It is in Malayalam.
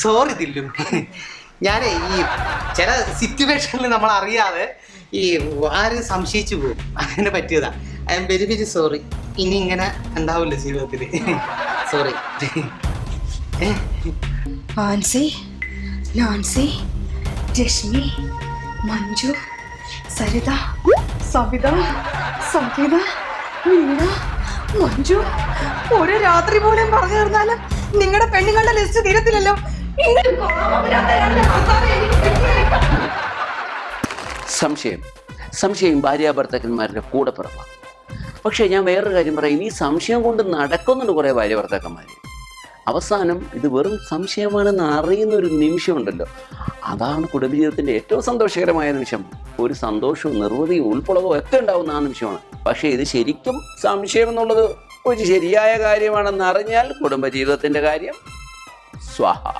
സോറി തില്ലു ഞാനേ ഈ ചില സിറ്റുവേഷനിൽ നമ്മൾ അറിയാതെ ഈ ആരും സംശയിച്ചു പോകും. അങ്ങനെ പറ്റിയതാ. I am very very sorry ഇനി ഇങ്ങനെ ഉണ്ടാവില്ല ജീവിതത്തിൽ സോറി ആൻസി നാൻസി രശ്മി മഞ്ജു സരിത സവിത സംഗീത മീന മഞ്ജു. ഒരു രാത്രി പോലും പറഞ്ഞു തീർന്നാലും നിങ്ങളുടെ പെണ്ണുങ്ങളുടെ ലിസ്റ്റ് തീരത്തില്ലല്ലോ. സംശയം. സംശയം ഭാര്യാഭർത്താക്കന്മാരുടെ കൂടെ പിറപ്പാണ് പക്ഷേ ഞാൻ വേറൊരു കാര്യം പറയാം. ഈ സംശയം കൊണ്ട് നടക്കുന്നുണ്ട് കുറേ ഭാര്യാഭർത്താക്കന്മാർ അവസാനം ഇത് വെറും സംശയമാണെന്ന് അറിയുന്ന ഒരു നിമിഷമുണ്ടല്ലോ. അതാണ് കുടുംബജീവിതത്തിന്റെ ഏറ്റവും സന്തോഷകരമായ നിമിഷം. ഒരു സന്തോഷവും നിർവൃതിയും ഉൾപ്പുളവും ഒക്കെ ഉണ്ടാവുന്ന ആ നിമിഷമാണ്. പക്ഷേ ഇത് ശരിക്കും സംശയം എന്നുള്ളത് ഒരു ശരിയായ കാര്യമാണെന്ന് അറിഞ്ഞാൽ കുടുംബജീവിതത്തിന്റെ കാര്യം സ്വാഹ.